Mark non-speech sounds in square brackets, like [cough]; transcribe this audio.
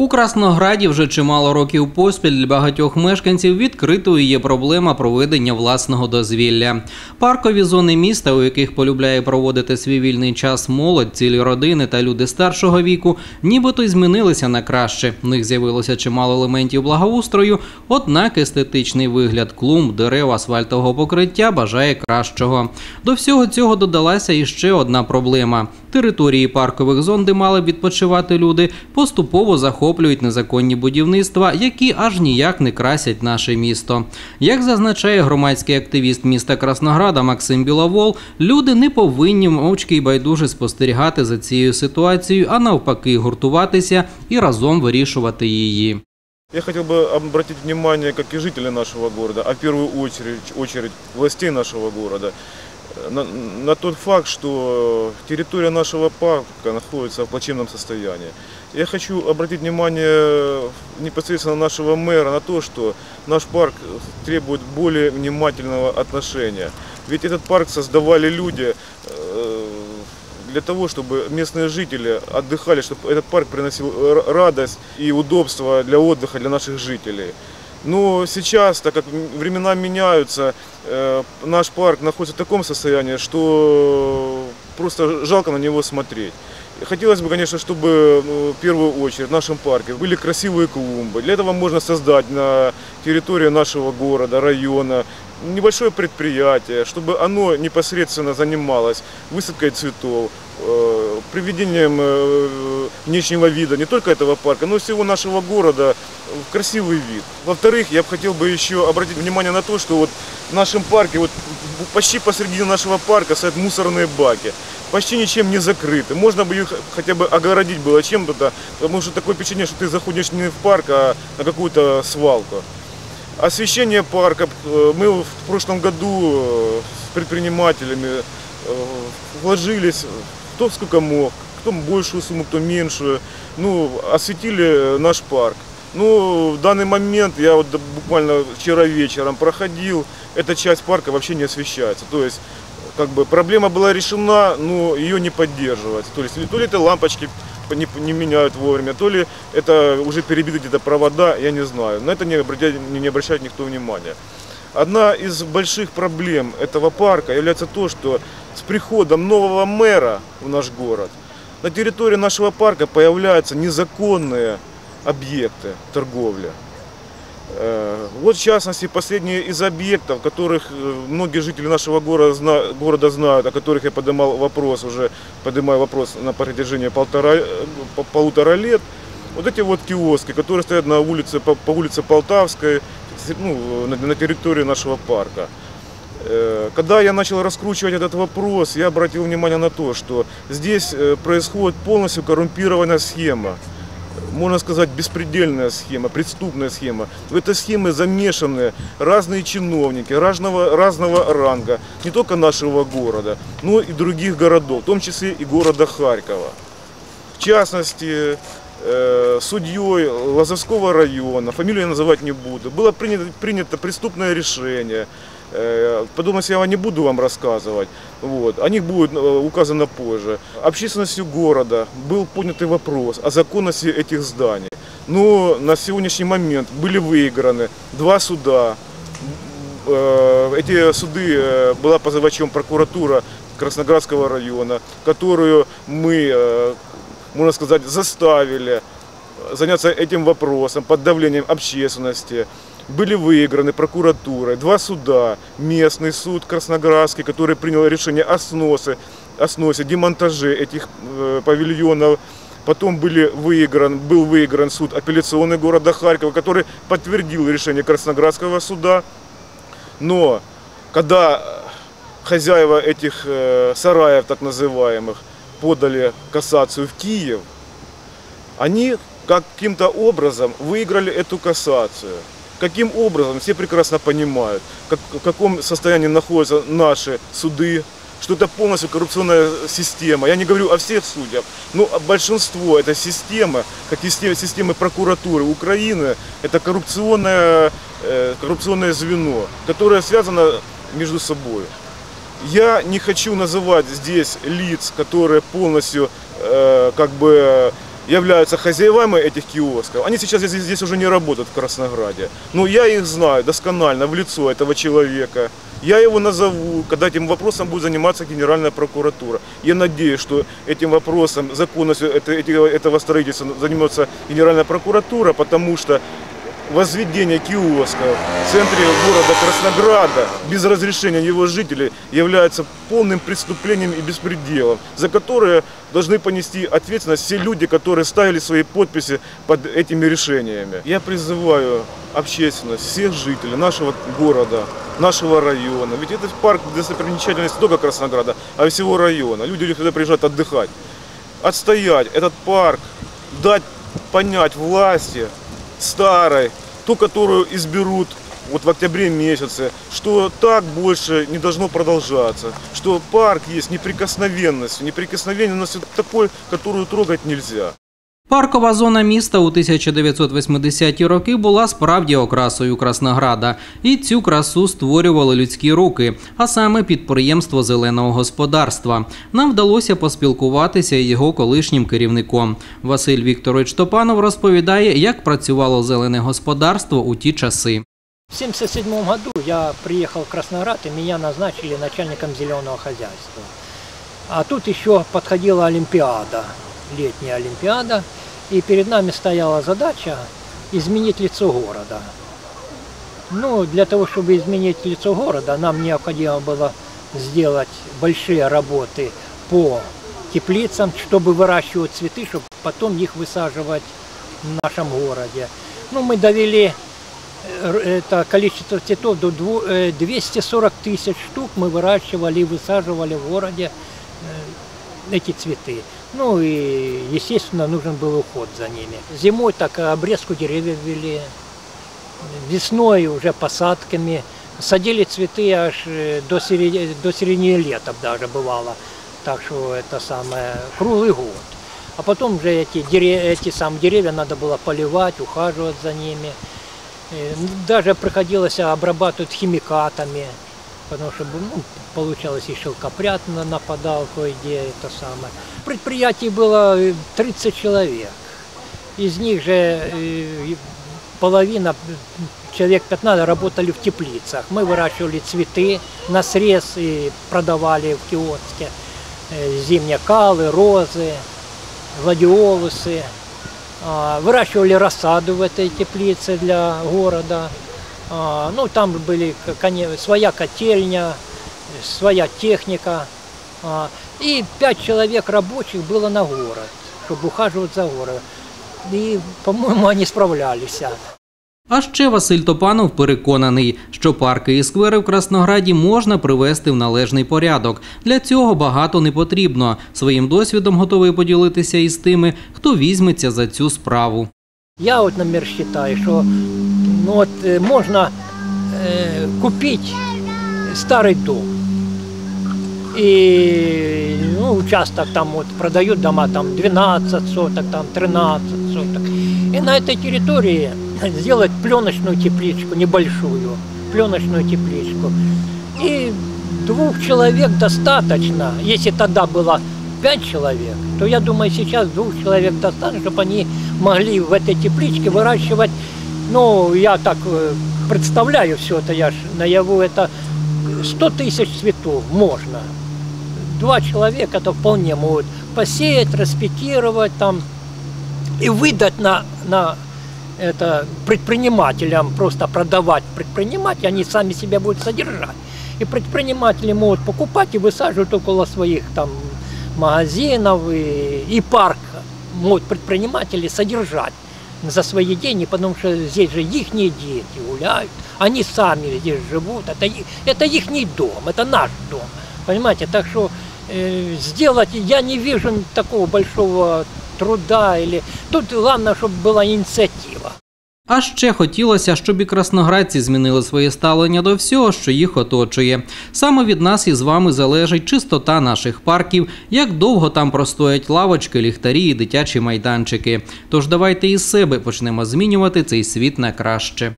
У Краснограді вже чимало років поспіль для багатьох мешканців відкритою є проблема проведення власного дозвілля. Паркові зони міста, у яких полюбляє проводити свій вільний час молодь, цілі родини та люди старшого віку, нібито й змінилися на краще. В них з'явилося чимало елементів благоустрою, однак естетичний вигляд клумб, дерев, асфальтового покриття бажає кращого. До всього цього додалася іще одна проблема. Території паркових зон, де мали відпочивати люди, поступово захоплюють незаконні будівництва, які аж ніяк не красять наше місто. Як зазначає громадський активіст міста Краснограда Максим Біловол, люди не повинні мовчки й байдуже спостерігати за цією ситуацією, а навпаки, гуртуватися і разом вирішувати її. Я хотел бы обратить внимание, как и жители нашего города, а в первую очередь, очередь властей нашего города, на, на тот факт, что территория нашего парка находится в плачевном состоянии. Я хочу обратить внимание непосредственно нашего мэра на то, что наш парк требует более внимательного отношения. Ведь этот парк создавали люди э, для того, чтобы местные жители отдыхали, чтобы этот парк приносил радость и удобство для отдыха для наших жителей. Но сейчас, так как времена меняются, э, наш парк находится в таком состоянии, что просто жалко на него смотреть. Хотелось бы, конечно, чтобы ну, в первую очередь в нашем парке были красивые клумбы. Для этого можно создать на территории нашего города, района небольшое предприятие, чтобы оно непосредственно занималось высадкой цветов, э, приведением э, внешнего вида не только этого парка, но и всего нашего города в красивый вид. Во-вторых, я бы хотел бы еще обратить внимание на то, что вот в нашем парке, вот почти посреди нашего парка стоят мусорные баки. Почти ничем не закрыты. Можно бы их хотя бы огородить было чем-то, потому что такое впечатление, что ты заходишь не в парк, а на какую-то свалку. Освещение парка. э, Мы в прошлом году э, с предпринимателями вложились кто сколько мог, кто большую сумму, кто меньшую. Ну, осветили наш парк. Ну, в данный момент я вот буквально вчера вечером проходил, эта часть парка вообще не освещается. То есть, как бы проблема была решена, но ее не поддерживается. То есть, то ли это лампочки не, не меняют вовремя, то ли это уже перебиты где-то провода, я не знаю. На это не обращает, не обращает никто внимания. Одна из больших проблем этого парка является то, что с приходом нового мэра в наш город на территории нашего парка появляются незаконные объекты торговли. Э, Вот в частности последние из объектов, которых э, многие жители нашего города, города знают, о которых я поднимал вопрос уже, поднимаю вопрос на протяжении полтора, э, по- полутора лет. Вот эти вот киоски, которые стоят на улице, по, по улице Полтавской, ну, на, территории нашего парка. Э, Когда я начал раскручивать этот вопрос, я обратил внимание на то, что здесь э, происходит полностью коррумпированная схема можно сказать, беспредельная схема, преступная схема. В этой схеме замешаны разные чиновники разного, разного ранга, не только нашего города, но и других городов, в том числе и города Харькова. В частности, судьей Лазовского района, фамилию я называть не буду, было принято, принято преступное решение. Э, Подробности я не буду вам рассказывать. Вот. О них будет э, указано позже. Общественностью города был поднятый вопрос о законности этих зданий. Но на сегодняшний момент были выиграны два суда. Э, Эти суды э, была позывачом прокуратура Красноградского района, которую мы, э, можно сказать, заставили заняться этим вопросом под давлением общественности. Были выиграны прокуратурой два суда. Местный суд Красноградский, который принял решение о сносе, о сносе демонтаже этих э, павильонов. Потом были выигран, был выигран суд апелляционный города Харькова, который подтвердил решение Красноградского суда. Но когда хозяева этих э, сараев, так называемых, подали кассацию в Киев, они каким-то образом выиграли эту кассацию. Каким образом, все прекрасно понимают, как, в каком состоянии находятся наши суды, что это полностью коррупционная система. Я не говорю о всех судьях, но большинство этой системы, как и системы, прокуратуры Украины, это коррупционное, э, коррупционное звено, которое связано между собой. Я не хочу называть здесь лиц, которые полностью э, как бы являются хозяевами этих киосков. Они сейчас здесь, здесь уже не работают в Краснограде. Но я их знаю досконально в лицо этого человека. Я его назову, когда этим вопросом будет заниматься Генеральная прокуратура. Я надеюсь, что этим вопросом, законностью этого строительства займется Генеральная прокуратура, потому что возведение киосков в центре города Краснограда без разрешения его жителей является полным преступлением и беспределом, за которое должны понести ответственность все люди, которые ставили свои подписи под этими решениями. Я призываю общественность, всех жителей нашего города, нашего района, ведь этот парк достопримечательность не только Краснограда, а всего района. Люди сюда приезжают отдыхать. Отстоять этот парк, дать понять власти, старой, ту, которую изберут вот в октябре месяце, что так больше не должно продолжаться, что парк есть неприкосновенностью, неприкосновенностью такой, которую трогать нельзя. Паркова зона міста у 1980-ті роки була справді окрасою Краснограда, і цю красу створювали людські руки, а саме підприємство зеленого господарства. Нам вдалося поспілкуватися із його колишнім керівником. Василь Вікторович Топанов розповідає, як працювало зелене господарство у ті часи. В 1977 году я приехал в Красноград, и меня назначили начальником зеленого хозяйства. А тут еще подходила Олимпиада, летняя Олимпиада, и перед нами стояла задача изменить лицо города. Ну, для того, чтобы изменить лицо города, нам необходимо было сделать большие работы по теплицам, чтобы выращивать цветы, чтобы потом их высаживать в нашем городе. Ну, мы довели э, это количество цветов до дву- э, 240 тысяч штук мы выращивали и высаживали в городе э, эти цветы. Ну и, естественно, нужен был уход за ними. Зимой так обрезку деревьев вели, весной уже посадками. Садили цветы аж э, до середины, до середины лета даже бывало. Так что это самое, круглый год. А потом уже эти, дере- эти сам деревья надо было поливать, ухаживать за ними. Э, Даже приходилось обрабатывать химикатами, потому что ну, получалось и шелкопряд на- нападал кое-где, это самое. В предприятии было э, 30 человек. Из них же э, половина, э, человек 15 работали в теплицах. Мы выращивали цветы на срез и продавали в киоске. Э, Зимние калы, розы, гладиолусы. А, Выращивали рассаду в этой теплице для города. А, Ну, там были к- коне- своя котельня, своя техника. А, И пять человек рабочих было на город, чтобы ухаживать за городом. И, по-моему, они справлялись. А ще Василь Топанов переконаний, що парки і сквери в Краснограді можна привести в належний порядок. Для цього багато не потрібно. Своїм досвідом готовий поділитися із тими, хто візьметься за цю справу. Я вот, например, считаю, что ну, вот, можно э, купить старый дом. И ну, участок там вот продают дома там 12 соток, там 13 соток. И на этой территории [clears throat] сделать пленочную тепличку небольшую, пленочную тепличку. И двух человек достаточно. Если тогда было пять человек, то я думаю, сейчас двух человек достаточно, чтобы они могли в этой тепличке выращивать, ну, я так э, представляю все это, я ж наяву, это 100 тысяч цветов можно. Два человека это вполне могут посеять, распекировать там и выдать на, на это предпринимателям, просто продавать предпринимателям, они сами себя будут содержать. И предприниматели могут покупать и высаживать около своих там магазинов и, и парк могут предприниматели содержать за свои деньги, потому что здесь же их дети гуляют, они сами здесь живут, это, это их дом, это наш дом, понимаете, так что э, сделать, я не вижу такого большого труда или тут главное, чтобы была инициатива. А ще хотілося, щоб і красноградці змінили своє ставлення до всього, що їх оточує. Саме від нас із вами залежить чистота наших парків, як довго там простоять лавочки, ліхтарі і дитячі майданчики. Тож давайте із себе почнемо змінювати цей світ на краще.